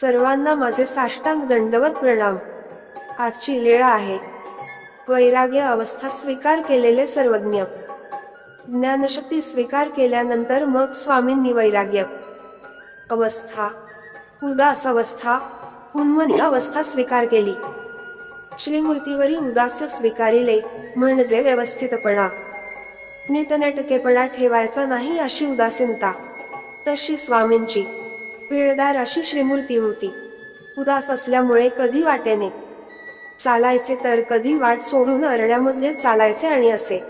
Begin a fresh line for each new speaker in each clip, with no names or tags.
सर्वांना माझे साष्टांग दंडवत प्रणाम. आजची लीळा आहे. वैराग्य अवस्था स्वीकार केलेले सर्वज्ञ. ज्ञानशक्ती स्वीकार केल्यानंतर मग स्वामींनी वैराग्य. अवस्था. उदास अवस्था. उन्मनी अवस्था स्वीकार केली. श्रीमूर्तीवरी उदास स्वीकारिले म्हणजे व्यवस्थितपणा. नीटनेटकेपणा ठेवायचा नाही अशी उदासीनता. तशी स्वामींची. पिळदार अशी श्रीमूर्ती होती. उदास असल्यामुळे कधी वाटेने चालायचे तर कधी वाट सोडून अरण्यामध्ये चालायचे आणि असे.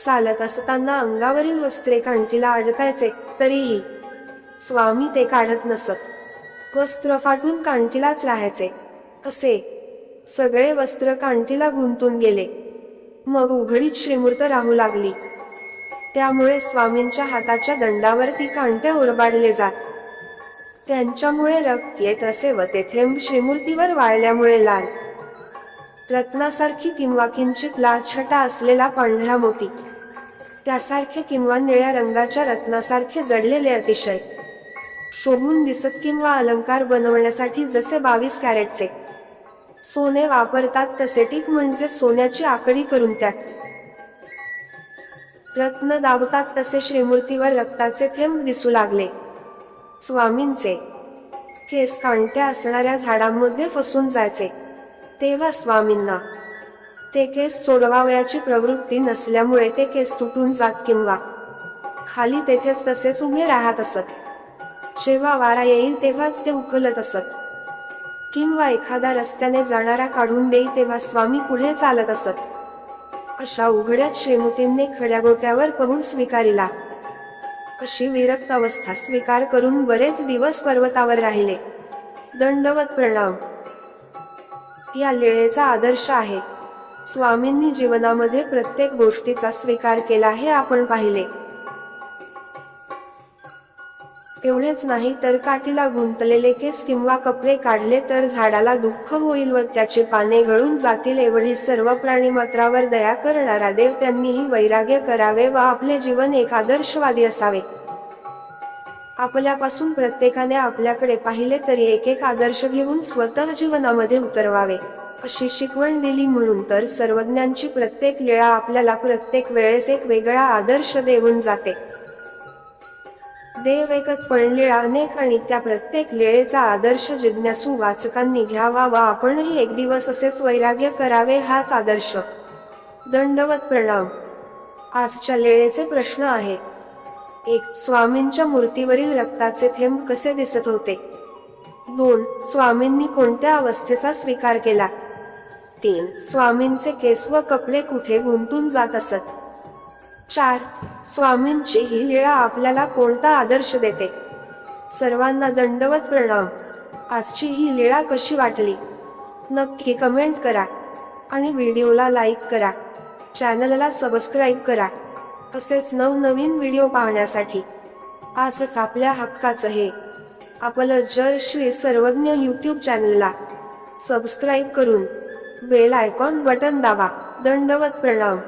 चालत असताना अंगावरील वस्त्रे कांटीला अडकायचे तरीही स्वामी ते काढत नसत. वस्त्र फाटून कांटीलाच राहायचे. असे सगळे वस्त्र कांटीला गुंतून गेले. मग उघडीत श्रीमूर्त राहू लागली. त्यामुळे स्वामींच्या हाताच्या दंडावरती कांटे उरबाडले जात. त्यांच्यामुळे रक्त येत असे व ते थेंब श्रीमूर्तीवर वाळल्यामुळे लाल. रत्नासारखी किंवा किंचित लाल छटा असलेला पांढरा मोती. त्यासारखे किंवा निळ्या रंगाच्या रत्नासारखे जडलेले अतिशय. शोभून दिसत किंवा अलंकार बनवण्यासाठी जसे बावीस कॅरेटचे. सोने वापरतात तसे टीक म्हणजे सोन्याची आकडी करून त्यात. रत्न दाबतात तसे श्रीमूर्तीवर रक्ताचे थेंब दिसू लागले. स्वामींचे. केस कांट्या असणाऱ्या झाडांमध्ये फसून जायचे. तेव्हा स्वामींना ते केस सोडवावयाची प्रवृत्ती नसल्यामुळे ते केस तुटून जात किंवा खाली तेथेच तसेच उभे राहत असत. जेव्हा वारा येईल तेव्हाच ते उकलत असत. किंवा एखादा रस्त्याने जाणारा काढून देई तेव्हा स्वामी पुढे चालत असत. अशा उघड्यात श्रीमतींनी खड्या गोट्यावर पहून स्वीकारिला. अशी विरक्त अवस्था स्वीकार करून बरेच दिवस पर्वतावर राहिले. दंडवत प्रणाम. या लीळेचा आदर्श आहे. स्वामींनी जीवनामध्ये प्रत्येक गोष्टीचा स्वीकार केला हे आपण पाहिले. एवढेच नाही तर काठीला गुंतलेले केस किंवा कपडे काढले तर झाडाला दुःख होईल व त्याचे पाने गळून जातील एवढी सर्व प्राणी मात्रावर दया करणारा देव त्यांनीही वैराग्य करावे व आपले जीवन एक आदर्शवादी असावे. आपल्यापासून प्रत्येकाने आपल्याकडे पाहिले तरी एक एक आदर्श घेऊन स्वतः जीवनामध्ये उतरवावे. अशी शिकवण दिली म्हणून तर सर्वज्ञांची प्रत्येक लीळा आपल्याला प्रत्येक वेळेस एक वेगळा आदर्श देऊन जाते. देव एकच पण अनेक आणि त्या प्रत्येक लीळेचा आदर्श जिज्ञासू वाचकांनी घ्यावा व आपणही एक दिवस असेच वैराग्य करावे हाच आदर्श. दंडवत प्रणाम. आजच्या लेळेचे प्रश्न आहेत. एक स्वामींच्या मूर्तीवरील रक्ताचे थेंब कसे दिसत होते? दोन स्वामींनी कोणत्या अवस्थेचा स्वीकार केला? तीन स्वामींचे केस व कपडे कुठे गुंतून जात असत? चार. स्वामींची ही लीळा आपल्याला कोणता आदर्श देते? सर्वांना दंडवत प्रणाम आजची ही लीळा कशी वाटली? नक्की कमेंट करा आणि व्हिडिओला लाईक करा. चॅनलला सबस्क्राईब करा. तसेच नवनवीन व्हिडिओ पाहण्यासाठी. आजच आपल्या हक्काचं हे. आपलं जय श्री सर्वज्ञ यूट्यूब चॅनलला सबस्क्राईब करून बेल आयकॉन बटन दाबा. दंडवत प्रणाम